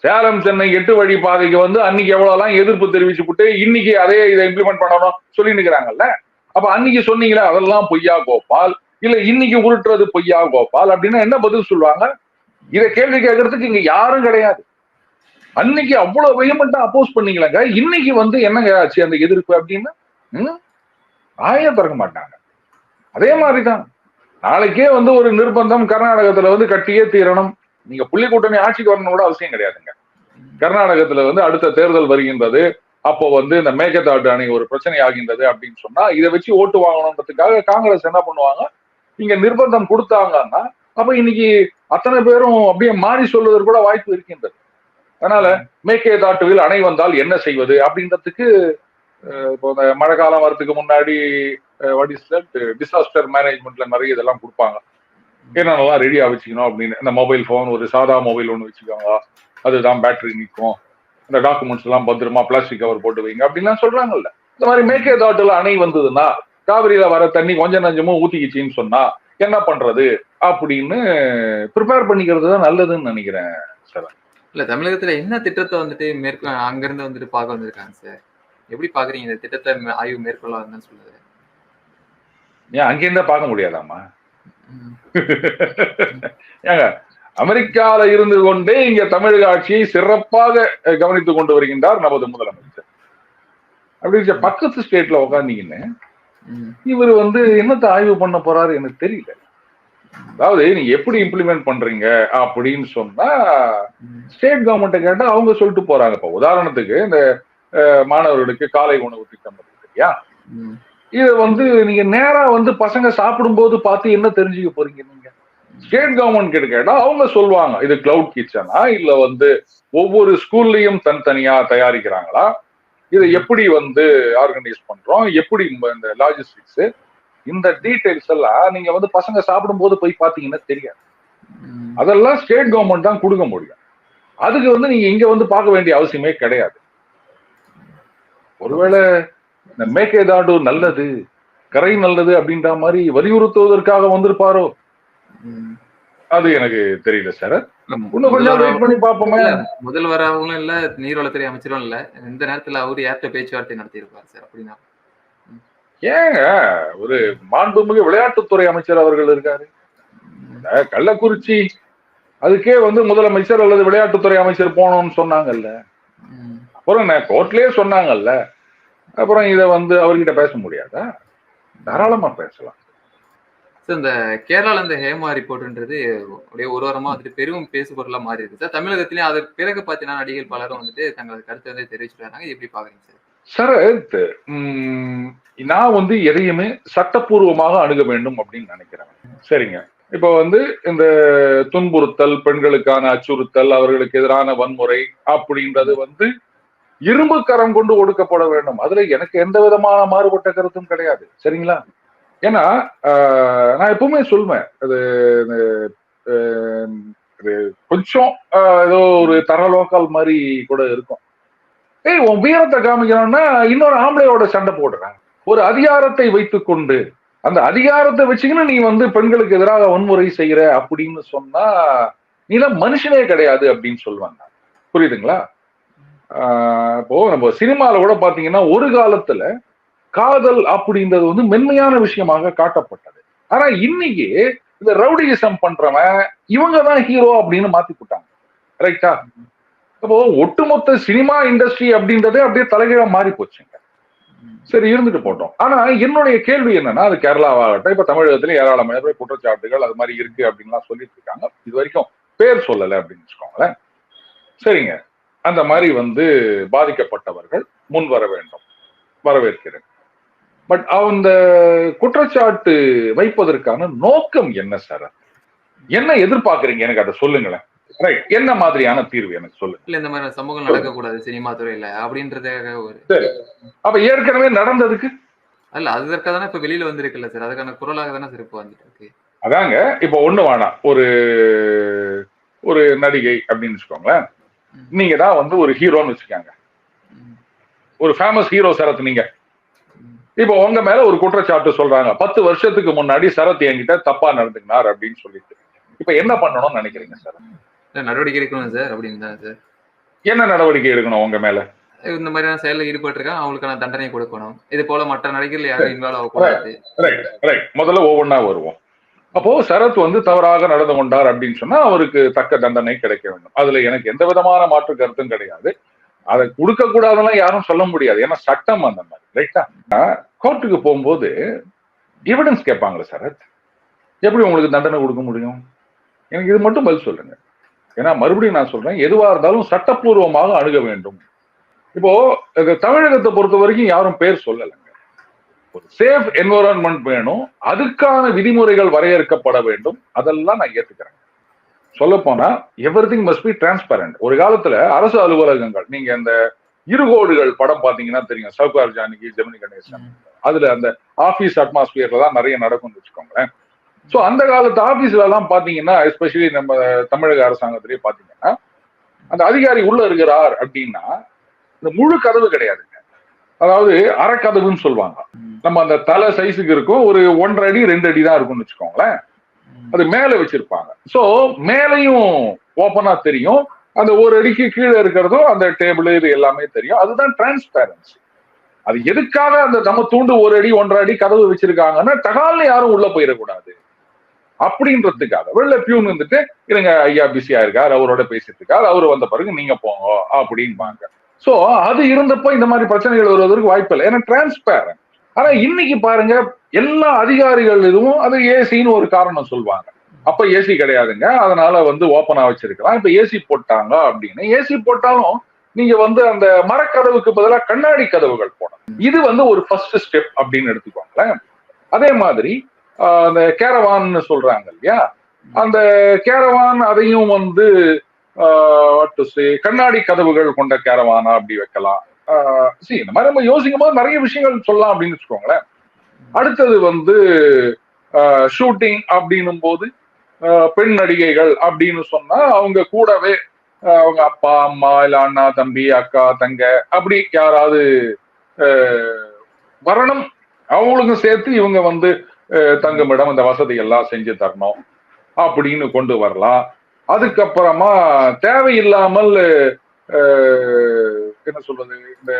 Speaker 1: சேலம் சென்னை எட்டு வழி பாதைக்கு வந்து அன்னைக்கு எவ்வளவுலாம் எதிர்ப்பு தெரிவிச்சு விட்டு இன்னைக்கு அதே இதை இம்ப்ளிமெண்ட் பண்ணணும் சொல்லி நிக்கிறாங்கல்ல? அப்ப அன்னைக்கு சொன்னீங்களே அதெல்லாம் பொய்யா கோபால்? இல்ல இன்னைக்கு உருட்டுறது பொய்யா கோபால்? அப்படின்னா என்ன பதில் சொல்லுவாங்க? இதை கேள்வி கேட்கறதுக்கு இங்க யாரும் கிடையாது. அன்னைக்கு அவ்வளவு வெயமெண்டா அப்போஸ் பண்ணீங்களாங்க? இன்னைக்கு வந்து என்னங்க ஆச்சு அந்த எதிர்ப்பு அப்படின்னு? ம்? திறக்க மாட்டாங்க. அதே மாதிரிதான். நாளைக்கே வந்து ஒரு நிர்பந்தம் கர்நாடகத்துல வந்து கட்டியே தீரணும். நீங்க புள்ளி கூட்டணி ஆட்சிக்கு வரணும் கூட அவசியம் கிடையாதுங்க. கர்நாடகத்துல வந்து அடுத்த தேர்தல் வருகின்றது. அப்போ வந்து இந்த மேகதாட்டு அணை ஒரு பிரச்சனை ஆகின்றது அப்படின்னு சொன்னா இதை வச்சு ஓட்டு வாங்கணுன்றதுக்காக காங்கிரஸ் என்ன பண்ணுவாங்க? இங்க நிர்பந்தம் கொடுத்தாங்கன்னா அப்ப இன்னைக்கு அத்தனை பேரும் அப்படியே மாறி சொல்வதற்கு கூட வாய்ப்பு இருக்கின்றது. அதனால மேகேதாட்டுவில் அணை வந்தால் என்ன செய்வது அப்படின்றதுக்கு இப்போ இந்த மழை காலம் வரதுக்கு முன்னாடி வாட் இஸ் தட் டிசாஸ்டர் மேனேஜ்மெண்ட்ல நிறைய இதெல்லாம் கொடுப்பாங்க. என்னென்னலாம் ரெடியா வச்சுக்கணும் அப்படின்னு. இந்த மொபைல் ஃபோன் ஒரு சாதா மொபைல் ஒன்று வச்சுக்கோங்க. அதுதான் பேட்டரி நிற்கும் இந்த டாக்குமெண்ட்ஸ் எல்லாம் பத்திரமா பிளாஸ்டிக் கவர் போட்டு வைங்க. அப்படின்லாம் சொல்றாங்கல்ல. இந்த மாதிரி மேற்கே தாட்டில் அணை வந்ததுன்னா காவிரியில வர தண்ணி கொஞ்சம் நஞ்சமும் ஊத்திக்கிச்சின்னு சொன்னா என்ன பண்றது? அப்படின்னு ப்ரிப்பேர் பண்ணிக்கிறது தான் நல்லதுன்னு நினைக்கிறேன் சார்.
Speaker 2: இல்ல தமிழகத்துல என்ன திட்டத்தை வந்துட்டு மேற்கு அங்கிருந்து வந்துட்டு பார்க்க வந்திருக்காங்க சார்? எப்படி பாக்குறீங்க இந்த திட்டத்தை ஆய்வு மேற்கொள்ளலாம்னு சொல்லுது
Speaker 1: ஏன் அங்கேருந்தே பார்க்க முடியாதாமா. <laughs> ஏங்க அமெரிக்கால இருந்து கொண்டே இங்க தமிழக ஆட்சியை சிறப்பாக கவனித்துக் கொண்டு வருகின்றார் நமது முதலமைச்சர் அப்படி பக்கத்து ஸ்டேட்ல உட்காந்தீங்கன்னு. இவர் வந்து என்னத்தை ஆய்வு பண்ண போறாரு எனக்கு தெரியல அதாவது நீங்க எப்படி இம்ப்ளிமெண்ட் பண்றீங்க அப்படின்னு சொன்னா. ஸ்டேட் கவர்மெண்ட்டை கேட்டா அவங்க சொல்லிட்டு போறாங்க இப்ப உதாரணத்துக்கு இந்த மாணவர்களுக்கு காலை உணவு திட்டம் இருக்கு இல்லையா. இதை வந்து நீங்க நேரா வந்து பசங்க சாப்பிடும்போது பார்த்து என்ன தெரிஞ்சுக்க போறீங்க நீங்க? ஸ்டேட் கவர்மெண்ட் கிட்ட கேட்டா அவங்க சொல்லுவாங்க இது கிளவுட் கிச்சனா இல்ல வந்து ஒவ்வொரு ஸ்கூல்லயும் தனித்தனியா தயாரிக்கிறாங்களா? இதை எப்படி வந்து ஆர்கனைஸ் பண்றோம்? எப்படி இந்த- லாஜிஸ்டிக்ஸ் இந்த டீடைல்ஸ் எல்லாம் நீங்க வந்து பசங்க சாப்பிடும்போது போய் பாத்தீங்கன்னா தெரியாது. அதெல்லாம் ஸ்டேட் கவர்மெண்ட் தான் கொடுக்க முடியும். அதுக்கு வந்து நீங்க இங்க வந்து பார்க்க வேண்டிய அவசியமே கிடையாது. ஒருவேளை இந்த மேகேதாடு நல்லது கரை நல்லது அப்படின்ற மாதிரி வலியுறுத்துவதற்காக வந்திருப்பாரோ. அது எனக்கு தெரியல சார்.
Speaker 2: ஆமா.
Speaker 1: இன்னும் கொஞ்சம்
Speaker 2: முதல்வர்
Speaker 1: வெயிட் பண்ணி பார்ப்போமே?
Speaker 2: முதல்வராகவும் இல்ல. நீர்வளத்துறை அமைச்சரும் இல்ல. இந்த நேரத்துல அவரு யார்கிட்ட பேச்சுவார்த்தை நடத்தியிருப்பாரு சார். அப்படின்னா.
Speaker 1: ஏங்க ஒரு மாண்புமிகு விளையாட்டுத்துறை அமைச்சர் அவர்கள் இருக்காரு. கள்ளக்குறிச்சி அதுக்கே வந்து முதலமைச்சர் அல்லது விளையாட்டுத்துறை அமைச்சர் போகணும்னு சொன்னாங்கல்ல. அப்புறம் என்ன கோர்ட்லயே சொன்னாங்கல்ல. அப்புறம் இத வந்து அவர்கிட்ட பேச முடியாதா? தாராளமா பேசலாம்.
Speaker 2: சார் இந்த கேரளால இந்த ஹேமா ரிப்போர்ட்ன்றது அப்படியே ஒரு வாரமா வந்துட்டு பெரும் பேசு பொருளா மாறி இருக்கு சார் தமிழகத்திலயும் அதற்கு பிறகு பாத்தீங்கன்னா நடிகர் பலரும் வந்துட்டு தங்களது கருத்தை வந்து தெரிவிச்சுட்டு வராங்க இது எப்படி பாக்குறீங்க சார்?
Speaker 1: உம், நான் வந்து எதையுமே சட்டப்பூர்வமாக அணுக வேண்டும் அப்படின்னு நினைக்கிறேன். சரிங்க. இப்போ வந்து இந்த துன்புறுத்தல் பெண்களுக்கான அச்சுறுத்தல் அவர்களுக்கு எதிரான வன்முறை அப்படின்றது வந்து இரும்பு கரம் கொண்டு ஒடுக்கப்பட வேண்டும். அதுல எனக்கு எந்த விதமான மாறுபட்ட கருத்தும் கிடையாது. சரிங்களா? ஏன்னா ஆஹ், நான் எப்பவுமே சொல்வேன். அது இது கொஞ்சம் ஆஹ், ஏதோ ஒரு தர லோக்கல் மாதிரி கூட இருக்கும். ஏய் உன் வீரத்தை காமிக்கணும்னா இன்னொரு ஆம்பளையோட சண்டை போடுறேன் ஒரு அதிகாரத்தை வைத்துக்கொண்டு அந்த அதிகாரத்தை வச்சுக்கின்னு நீ வந்து பெண்களுக்கு எதிராக வன்முறை செய்யற அப்படின்னு சொன்னா நீலாம் மனுஷனே கிடையாது அப்படின்னு சொல்லுவாங்க. புரியுதுங்களா? இப்போ நம்ம சினிமால கூட பாத்தீங்கன்னா ஒரு காலத்துல காதல் அப்படின்றது வந்து மென்மையான விஷயமாக காட்டப்பட்டது. ஆனா இன்னைக்கு இந்த ரவுடிசம் பண்றவன் இவங்க தான் ஹீரோ அப்படின்னு மாத்தி போட்டாங்க ரைட்டா அப்போ ஒட்டுமொத்த சினிமா இண்டஸ்ட்ரி அப்படின்றதே அப்படியே தலைகீழா மாறி போச்சுங்க. சரி இருந்துட்டு போட்டோம். ஆனா என்னுடைய கேள்வி என்னன்னா அது கேரளாவாகட்டும் இப்ப தமிழகத்துல ஏராளமான பேர் குற்றச்சாட்டுகள் அது மாதிரி இருக்கு அப்படின்லாம் சொல்லிட்டு இருக்காங்க. இது வரைக்கும் பேர் சொல்லலை அப்படின்னு வச்சுக்கோங்களேன். சரிங்க. அந்த மாதிரி வந்து பாதிக்கப்பட்டவர்கள் முன் வர வேண்டும். வரவேற்கிறேன். பட் அந்த குற்றச்சாட்டு வைப்பதற்கான நோக்கம் என்ன சார்? என்ன எதிர்பார்க்கறீங்க? எனக்கு அதை சொல்லுங்களேன். ரைட் என்ன மாதிரியான தீர்வு எனக்கு சொல்லுங்க.
Speaker 2: இல்ல இந்த மாதிரி சமூகம் நடக்கக்கூடாது சினிமா துறையில அப்படின்றதுக்காக ஒரு
Speaker 1: அப்ப ஏற்கனவே நடந்ததுக்கு?
Speaker 2: அல்ல அதற்காக தானே இப்ப வெளியில வந்திருக்குல்ல சார்? அதுக்கான குரலாக தானே சார் இப்போ வந்துட்டு இருக்கு
Speaker 1: அதாங்க இப்ப ஒண்ணு வேணாம். ஒரு ஒரு நடிகை அப்படின்னு வச்சுக்கோங்களேன். நீங்க தான் வந்து ஒரு ஹீரோன்னு வச்சுக்கோங்க. ஒரு ஃபேமஸ் ஹீரோ சரத் நீங்க. இப்போ உங்க மேல ஒரு குற்றச்சாட்டு சொல்றாங்க. பத்து வருஷத்துக்கு முன்னாடி சரத் என்கிட்ட தப்பா நடந்துக்கினார் அப்படின்னு சொல்லிட்டு. இப்ப என்ன பண்ணணும்னு நினைக்கிறீங்க சார்?
Speaker 2: நடவடிக்கை எடுக்கணும் சார் அப்படின்னு சார்.
Speaker 1: என்ன நடவடிக்கை எடுக்கணும் உங்க மேல?
Speaker 2: இந்த மாதிரியான செயலில் ஈடுபட்டிருக்காங்க அவங்களுக்கான தண்டனை கொடுக்கணும். இது போல மற்ற நடிகர்கள் யாரும் இன்வால்வ் ஆகக்கூடாது.
Speaker 1: ரைட் ரைட் முதல்ல ஒவ்வொன்றா வருவோம். அப்போ சரத் வந்து தவறாக நடந்து கொண்டார் அப்படின்னு சொன்னா அவருக்கு தக்க தண்டனை கிடைக்க வேண்டும். அதுல எனக்கு எந்த விதமான மாற்று கருத்தும் கிடையாது. அதை கொடுக்க கூடாதெல்லாம் யாரும் சொல்ல முடியாது. ஏன்னா சட்டம் அந்த மாதிரி ரைட்டா கோர்ட்டுக்கு போகும்போது எவிடன்ஸ் கேட்பாங்களே சரத். எப்படி உங்களுக்கு தண்டனை கொடுக்க முடியும்? எனக்கு இது மட்டும் பதில் சொல்லுங்க. ஏன்னா மறுபடியும் நான் சொல்றேன் எதுவா இருந்தாலும் சட்டப்பூர்வமாக அணுக வேண்டும். இப்போ தமிழகத்தை பொறுத்த வரைக்கும் யாரும் பேர் சொல்லலை. சேஃப் என்வரான்மெண்ட் வேணும். அதுக்கான விதிமுறைகள் வரையறுக்கப்பட வேண்டும். அதெல்லாம் நான் ஏத்துக்கிறேன். சொல்ல போனா everything must be transparent ஒரு காலத்துல அரசு அலுவலகங்கள் நீங்க இந்த இருகோடுகள் படம் பாத்தீங்கன்னா தெரியும். சவுகார் ஜானகி ஜெமினி கணேசன். அதுல அந்த ஆபீஸ் அட்மாஸ்பியர்ல தான் நிறைய நடக்கும்னு வச்சுக்கோங்களேன். சோ அந்த காலத்து ஆபீஸ்ல எல்லாம் பாத்தீங்கன்னா எஸ்பெஷலி நம்ம தமிழக அரசாங்கத்திலேயே பாத்தீங்கன்னா அந்த அதிகாரி உள்ள இருக்கிறார் அப்படின்னா இந்த முழு கதவு கிடையாதுங்க. அதாவது அறக்கதவுன்னு சொல்லுவாங்க. நம்ம அந்த தலை சைஸுக்கு இருக்கும் ஒரு ஒன்றரை அடி ரெண்டு அடி தான் இருக்கும்னு வச்சுக்கோங்களேன். அது மேல வச்சிருப்பாங்க. சோ மேலையும் ஓப்பனா தெரியும். அந்த ஒரு அடிக்கு கீழே இருக்கிறதும் அந்த டேபிள் இது எல்லாமே தெரியும். அதுதான் டிரான்ஸ்பேரன்சி அது எதுக்காக அந்த நம்ம தூண்டு ஒரு அடி ஒன்றரை அடி கதவு வச்சிருக்காங்கன்னா டகால்னு யாரும் உள்ள போயிடக்கூடாது. அப்படின்றதுக்காக. வெளில பியூன் வந்துட்டு இருங்க ஐயா பிஸியா இருக்கார் அவரோட பேசிட்டு இருக்கார். அவர் வந்த பிறகு நீங்க போங்க அப்படின்பாங்க சோ அது இருந்தப்போ இந்த மாதிரி பிரச்சனைகள் வருவதற்கு வாய்ப்பு இல்லை. ஏன்னா டிரான்ஸ்பேரண்ட் ஆனா இன்னைக்கு பாருங்க எல்லா அதிகாரிகள் இதுவும் அது ஏசின்னு ஒரு காரணம் சொல்லுவாங்க அப்ப ஏசி கிடையாதுங்க. அதனால வந்து ஓப்பனா வச்சிருக்கலாம். இப்ப ஏசி போட்டாங்க அப்படின்னு. ஏசி போட்டாலும் நீங்க வந்து அந்த மரக்கதவுக்கு பதிலாக கண்ணாடி கதவுகள் போடணும். இது வந்து ஒரு ஃபர்ஸ்ட் ஸ்டெப் அப்படின்னு எடுத்துக்கோங்களேன். அதே மாதிரி அந்த கேரவான்னு சொல்றாங்க இல்லையா? அந்த கேரவான் அதையும் வந்து ஆஹ், கண்ணாடி கதவுகள் கொண்ட கேரவானா அப்படி வைக்கலாம். சி இந்த மாதிரி நம்ம யோசிக்கும் போது நிறைய விஷயங்கள் சொல்லலாம் அப்படின்னு வச்சுக்கோங்களேன். அடுத்தது வந்து ஷூட்டிங் அப்படின்னும் போது ஆஹ், பெண் நடிகைகள் அப்படின்னு சொன்னா அவங்க கூடவே ஆஹ், அவங்க அப்பா அம்மா இல்ல அண்ணா தம்பி அக்கா தங்க அப்படி யாராவது ஆஹ், வரணும். அவங்களுக்கும் சேர்த்து இவங்க வந்து தங்குமிடம் இந்த வசதி எல்லாம் செஞ்சு தரணும். அப்படின்னு கொண்டு வரலாம். அதுக்கப்புறமா தேவையில்லாமல் என்ன சொல்றது இந்த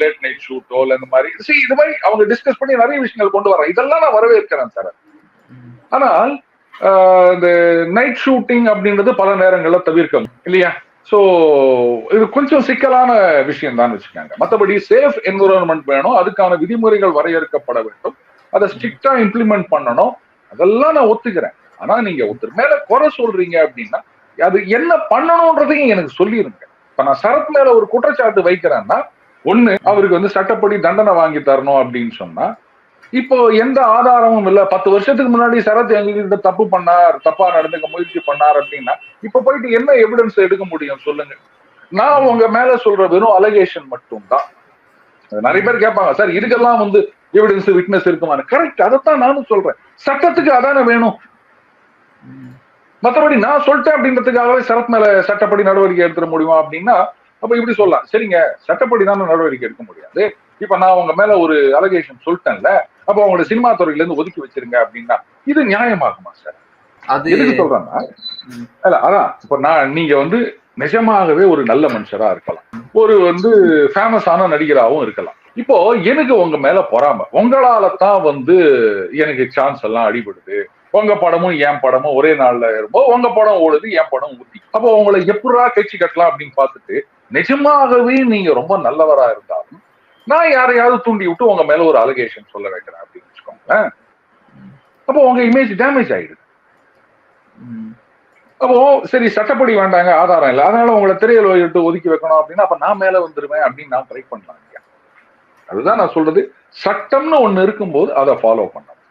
Speaker 1: லேட் நைட் ஷூட்டோ இல்லை இந்த மாதிரி see இது மாதிரி அவங்க டிஸ்கஸ் பண்ணி நிறைய விஷயங்கள் கொண்டு வர்றாங்க. இதெல்லாம் நான் வரவேற்கிறேன் சார் ஆனால் இந்த நைட் ஷூட்டிங் அப்படின்றது பல நேரங்களில் தவிர்க்கணும் இல்லையா? சோ இது கொஞ்சம் சிக்கலான விஷயம் தான் வச்சுக்கோங்க. மற்றபடி சேஃப் என்விரான்மெண்ட் வேணும். அதுக்கான விதிமுறைகள் வரையறுக்கப்பட வேண்டும். அதை ஸ்ட்ரிக்டா இம்ப்ளிமெண்ட் பண்ணணும். அதெல்லாம் நான் ஒத்துக்கிறேன். ஆனா நீங்க ஒருத்தர் மேல குறை சொல்றீங்க அப்படின்னா அது என்ன பண்ணணும்ன்றதையும் எனக்கு சொல்லிருங்க. இப்ப நான் சரத் மேல ஒரு குற்றச்சாட்டு வைக்கிறேன்னா ஒண்ணு அவருக்கு வந்து சட்டப்படி தண்டனை வாங்கி தரணும் அப்படின்னு சொன்னா இப்போ எந்த ஆதாரமும் இல்ல. பத்து வருஷத்துக்கு முன்னாடி சரத் எங்ககிட்ட தப்பு பண்ணார் தப்பா நடந்துக்க முயற்சி பண்ணார் அப்படின்னா இப்ப போயிட்டு என்ன எவிடன்ஸ் எடுக்க முடியும் சொல்லுங்க. நான் உங்க மேல சொல்ற வெறும் அலகேஷன் மட்டும்தான். நிறைய பேர் கேட்பாங்க சார் இதுக்கெல்லாம் வந்து எவிடன்ஸ் விட்னஸ் இருக்குமான்னு. கரெக்ட் அதைத்தான் நானும் சொல்றேன். சட்டத்துக்கு அதானே வேணும். மத்தபடி நான் சொல்லிட்டேன் அப்படின்றதுக்காகவே சரத் மேல சட்டப்படி நடவடிக்கை எடுத்துட முடியுமா அப்படின்னா அப்ப இப்படி சொல்லலாம். சரிங்க சட்டப்படி தானே நடவடிக்கை எடுக்க முடியாது. இப்ப நான் உங்க மேல ஒரு அலகேஷன் சொல்லிட்டேன்ல அப்ப உங்களோட சினிமா துறையில இருந்து ஒதுக்கி வச்சிருங்க அப்படின்னா இது நியாயமாகுமா சார்
Speaker 2: அது
Speaker 1: எதுக்கு சொல்றேன்னா. இல்ல அதான் இப்ப நான் நீங்க வந்து நிஜமாகவே ஒரு நல்ல மனுஷரா இருக்கலாம். ஒரு வந்து ஃபேமஸான நடிகராகவும் இருக்கலாம். இப்போ எனக்கு உங்க மேல பொறாம. உங்களால தான் வந்து எனக்கு சான்ஸ் எல்லாம் அடிபடுது. உங்க படமும் என் படமும் ஒரே நாள்ல இருக்கும்போது உங்க படம் ஓடுது என் படம் ஊத்தி. அப்போ உங்களை எப்படா கட்சி கட்டலாம் அப்படின்னு பார்த்துட்டு நிஜமாகவே நீங்க ரொம்ப நல்லவரா இருந்தாலும் நான் யாரையாவது தூண்டி விட்டு உங்க மேல ஒரு அலிகேஷன் சொல்ல வைக்கிறேன் அப்படின்னு வச்சுக்கோங்களேன். அப்போ உங்க இமேஜ் டேமேஜ் ஆயிடுது.
Speaker 2: ம்.
Speaker 1: அப்போ சரி சட்டப்படி வேண்டாங்க ஆதாரம் இல்லை. அதனால உங்களை திரையில் விட்டு ஒதுக்கி வைக்கணும் அப்படின்னா அப்ப நான் மேல வந்துருவேன் அப்படின்னு நான் ட்ரை பண்ணலாம் அதுதான் நான் சொல்றது. சட்டம்னு ஒண்ணு இருக்கும்போது அதை ஃபாலோ பண்ணணும்.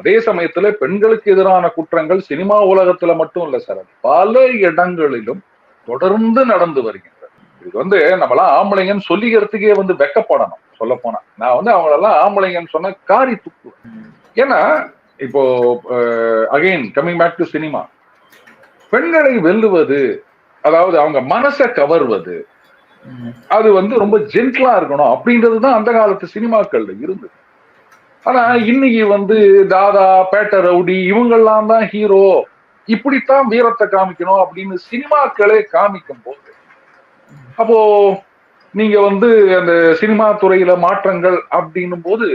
Speaker 1: அதே சமயத்துல பெண்களுக்கு எதிரான குற்றங்கள் சினிமா உலகத்துல மட்டும் இல்ல சார். பல இடங்களிலும் தொடர்ந்து நடந்து வருகின்றது இது வந்து நம்மளாம் ஆம்பளைங்கன்னு சொல்லிக்கிறதுக்கே வந்து வெக்கப்படணும் சொல்ல போனா நான் வந்து அவங்களெல்லாம் ஆம்பளைங்கன்னு சொன்னா காரி துப்பு ஏன்னா இப்போ again coming back to cinema பெண்களை வெல்லுவது அதாவது அவங்க மனசை கவர்வது அது வந்து ரொம்ப ஜென்டிலா இருக்கணும் அப்படின்றது தான் அந்த காலத்து சினிமாக்கள்ல இருந்தது. ஆனா இன்னைக்கு வந்து தாதா பேட்ட ரவுடி இவங்கெல்லாம் தான் ஹீரோ இப்படித்தான் வீரத்தை காமிக்கணும் அப்படின்னு சினிமாக்களே காமிக்கும் போது. அப்போ நீங்க வந்து அந்த சினிமா துறையில மாற்றங்கள் அப்படின்னும் போது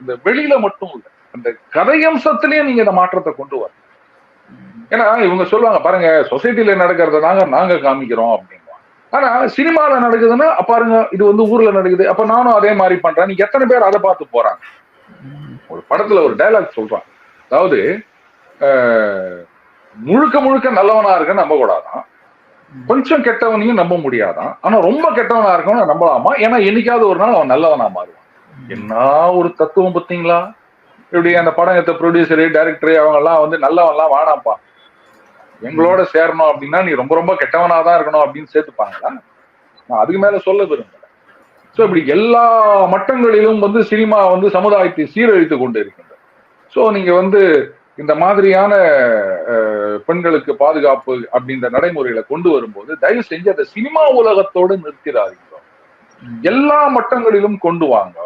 Speaker 1: இந்த வெளியில மட்டும் இல்ல அந்த கதையம்சத்திலேயே நீங்க இந்த மாற்றத்தை கொண்டு வர ஏன்னா இவங்க சொல்லுவாங்க பாருங்க சொசைட்டில நடக்கிறத நாங்க நாங்க காமிக்கிறோம் அப்படின்னு ஆனா சினிமால நடக்குதுன்னா பாருங்க இது வந்து ஊர்ல நடக்குது. அப்ப நானும் அதே மாதிரி பண்றேன். நீங்க எத்தனை பேர் அதை பார்த்து போறாங்க? ஒரு படத்துல ஒரு டயலாக் சொல்றான். அதாவது முழுக்க முழுக்க நல்லவனா இருக்க நம்ப கூடாதான் கொஞ்சம் கெட்டவனையும் நம்ப முடியாதான். ஆனா ரொம்ப கெட்டவனா இருக்கவன நம்பலாமா? ஏன்னா என்னைக்காவது ஒரு நாள் அவன் நல்லவனா மாறுவான். என்ன ஒரு தத்துவம் பார்த்தீங்களா? இப்படி அந்த படம் எடுத்த ப்ரொடியூசரு டைரக்டரு அவங்க எல்லாம் வந்து நல்லவன்லாம் வாடாப்பா எங்களோட சேரணும் அப்படின்னா நீ ரொம்ப ரொம்ப கெட்டவனா தான் இருக்கணும் அப்படின்னு சேர்த்துப்பாங்களா? நான் அதுக்கு மேல சொல்ல விரும்புறேன் ஸோ இப்படி எல்லா மட்டங்களிலும் வந்து சினிமா வந்து சமுதாயத்தை சீரழித்து கொண்டு இருக்கின்றது ஸோ நீங்க வந்து இந்த மாதிரியான பெண்களுக்கு பாதுகாப்பு அப்படின்ற நடைமுறையில கொண்டு வரும்போது தயவு செஞ்சு அதை சினிமா உலகத்தோடு நிறுத்திடாதீங்க. எல்லா மட்டங்களிலும் கொண்டு வாங்க.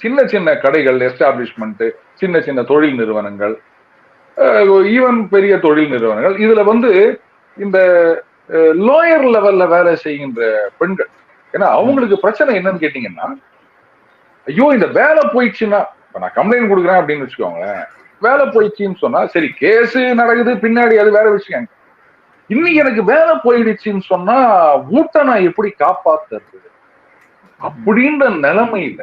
Speaker 1: சின்ன சின்ன கடைகள் எஸ்டாப்ளிஷ்மெண்ட் சின்ன சின்ன தொழில் நிறுவனங்கள் ஈவன் பெரிய தொழில் நிறுவனங்கள். இதுல வந்து இந்த லோயர் லெவல்ல வேலை செய்கின்ற பெண்கள் ஏன்னா அவங்களுக்கு பிரச்சனை என்னன்னு கேட்டீங்கன்னா ஐயோ இந்த வேலை போயிடுச்சுன்னா இப்ப நான் கம்ப்ளைண்ட் கொடுக்குறேன் அப்படின்னு வச்சுக்கோங்களேன். வேலை போயிடுச்சுன்னு சொன்னா சரி கேஸ் நடக்குது பின்னாடி அது வேற விஷயம். இன்னைக்கு எனக்கு வேலை போயிடுச்சுன்னு சொன்னா ஊட்ட நான் எப்படி காப்பாத்துறது? அப்படின்ற நிலைமையில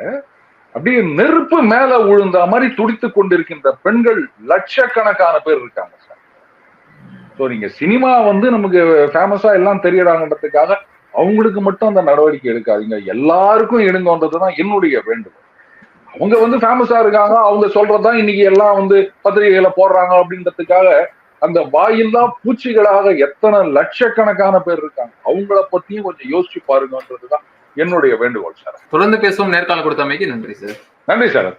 Speaker 1: அப்படியே நெருப்பு மேல விழுந்த மாதிரி துடித்து கொண்டிருக்கின்ற பெண்கள் லட்சக்கணக்கான பேர் இருக்காங்க சார். ஸோ நீங்க சினிமா வந்து நமக்கு ஃபேமஸா எல்லாம் தெரியறாங்கன்றதுக்காக அவங்களுக்கு மட்டும் அந்த நடவடிக்கை எடுக்காதீங்க. எல்லாருக்கும் எடுங்கன்றதுதான் என்னுடைய வேண்டுகோள். அவங்க வந்து ஃபேமஸா இருக்காங்க. அவங்க சொல்றதுதான் இன்னைக்கு எல்லாம் வந்து பத்திரிகைகளை போடுறாங்க அப்படின்றதுக்காக அந்த வாயில்லா பூச்சிகளாக எத்தனை லட்சக்கணக்கான பேர் இருக்காங்க. அவங்கள பத்தியும் கொஞ்சம் யோசிச்சு பாருங்கன்றதுதான் என்னுடைய வேண்டுகோள் சார்.
Speaker 2: தொடர்ந்து பேசுவோம். நேர்காணல் கொடுத்தமைக்கு நன்றி சார்.
Speaker 1: நன்றி சார்.